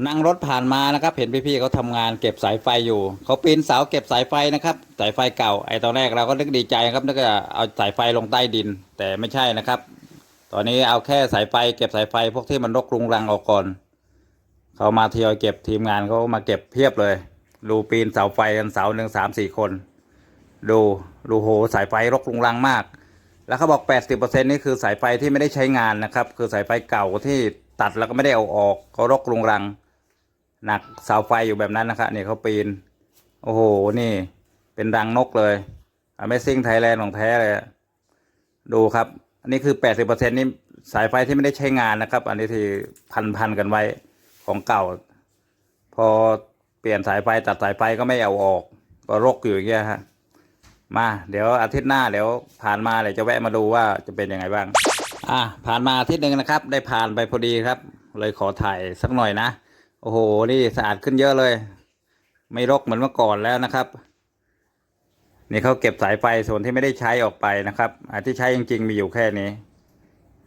นั่งรถผ่านมานะครับ เห็นพี่ๆเขาทำงานเก็บสายไฟอยู่เขาปีนเสาเก็บสายไฟนะครับ สายไฟเก่าไอ้ตอนแรกเราก็นึกดีใจครับนึกว่าเอาสายไฟลงใต้ดิน แต่ไม่ใช่นะครับ ตอนนี้เอาแค่สายไฟเก็บสายไฟพวกที่มันรกรุงรังออกก่อนเขามาทยอยเก็บทีมงานเขามาเก็บเพียบเลยดูปีนเสาไฟกันเสาหนึ่งสามสี่คน ดูดูโหสายไฟรกรุงรังมาก แล้วเขาบอก 80%นี่คือสายไฟที่ไม่ได้ใช้งานนะครับ คือสายไฟเก่าที่ตัดแล้วก็ไม่ได้เอาออกเขารกรุงรัง หนักเสาไฟอยู่แบบนั้นนะครับนี่เขาปีน โอ้โห นี่เป็นรังนกเลย Amazing Thailand ของแท้เลย ดูครับ อันนี้คือ80%นี่สายไฟที่ไม่ได้ใช้งานนะครับ อันนี้ที่พันพันกันไว้ของเก่า พอเปลี่ยนสายไฟตัดสายไฟก็ไม่เอาออก ก็รกอยู่อย่างเงี้ยฮะมาเดี๋ยวอาทิตย์หน้าเดี๋ยวผ่านมาเดี๋ยวจะแวะมาดูว่าจะเป็นยังไงบ้าง อะผ่านมาอาทิตย์หนึ่งนะครับ ได้ผ่านไปพอดีครับ เลยขอถ่ายสักหน่อยนะ โอ้โห นี่สะอาดขึ้นเยอะเลย ไม่รกเหมือนเมื่อก่อนแล้วนะครับ นี่เขาเก็บสายไฟส่วนที่ไม่ได้ใช้ออกไปนะครับอันที่ใช้จริงๆมีอยู่แค่นี้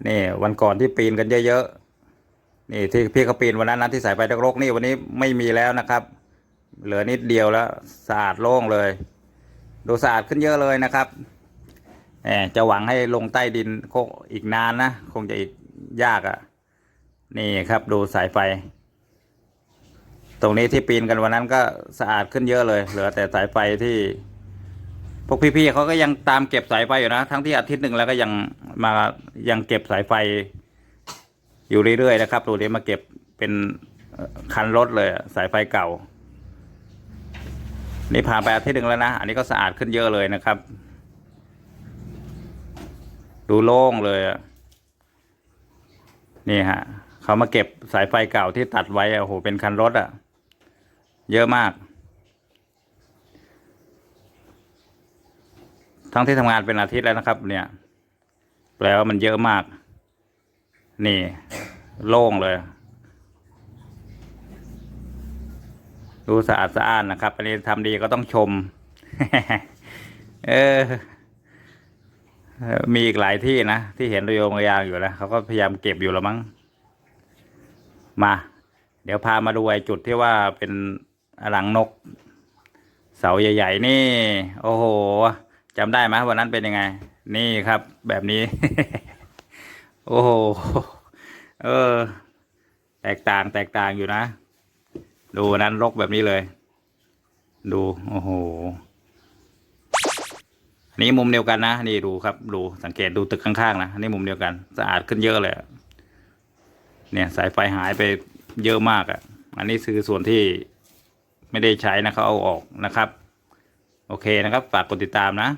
นี่วันก่อนที่ปีนกันเยอะๆ นี่ที่พี่เขาปีนวันนั้นนะที่สายไฟรกๆนี่วันนี้ไม่มีแล้วนะครับ เหลือนิดเดียวแล้วสะอาดโล่งเลย ดูสะอาดขึ้นเยอะเลยนะครับแหมจะหวังให้ลงใต้ดินคงอีกนานนะ คงจะอีกยากอะ่ะ นี่ครับดูสายไฟ ตรงนี้ที่ปีนกันวันนั้นก็สะอาดขึ้นเยอะเลย เหลือแต่สายไฟที่ พวกพี่ๆเขาก็ยังตามเก็บสายไฟอยู่นะ ทั้งที่อาทิตย์หนึ่งแล้วก็ยังมายังเก็บสายไฟ อยู่เรื่อยๆนะครับดูนี้มาเก็บเป็นคันรถเลยสายไฟเก่า นี่ผ่านไปอาทิตย์หนึ่งแล้วนะ อันนี้ก็สะอาดขึ้นเยอะเลยนะครับ ดูโล่งเลยนี่ฮะเขามาเก็บสายไฟเก่าที่ตัดไว้โอ้โหเป็นคันรถอะ เยอะมาก ทั้งที่ทำงานเป็นอาทิตย์แล้วนะครับ เนี่ย แปลว่ามันเยอะมาก นี่ โล่งเลย ดูสะอาดสะอ้านนะครับ อันนี้ทำดีก็ต้องชม เออ มีอีกหลายที่นะ ที่เห็นระโยงยางอยู่นะเขาก็พยายามเก็บอยู่แล้วมั้งมา เดี๋ยวพามาดูไอ้จุดที่ว่าเป็น หลังนก เสาใหญ่ ๆ นี่ โอ้โหจำได้ไหมวันนั้นเป็นยังไง นี่ครับ แบบนี้ โอ้โหเออ แตกต่างแตกต่างอยู่นะ ดูวันนั้นรกแบบนี้เลย ดู โอ้โหอันนี้มุมเดียวกันนะ นี่ดูครับ ดูสังเกตดูตึกข้างๆนะอันนี่มุมเดียวกัน สะอาดขึ้นเยอะเลย เนี่ย สายไฟหายไปเยอะมากอะ่ะ อันนี้คือส่วนที่ ไม่ได้ใช้นะเขาเอาออกนะครับ โอเคนะครับ ฝากกดติดตามนะ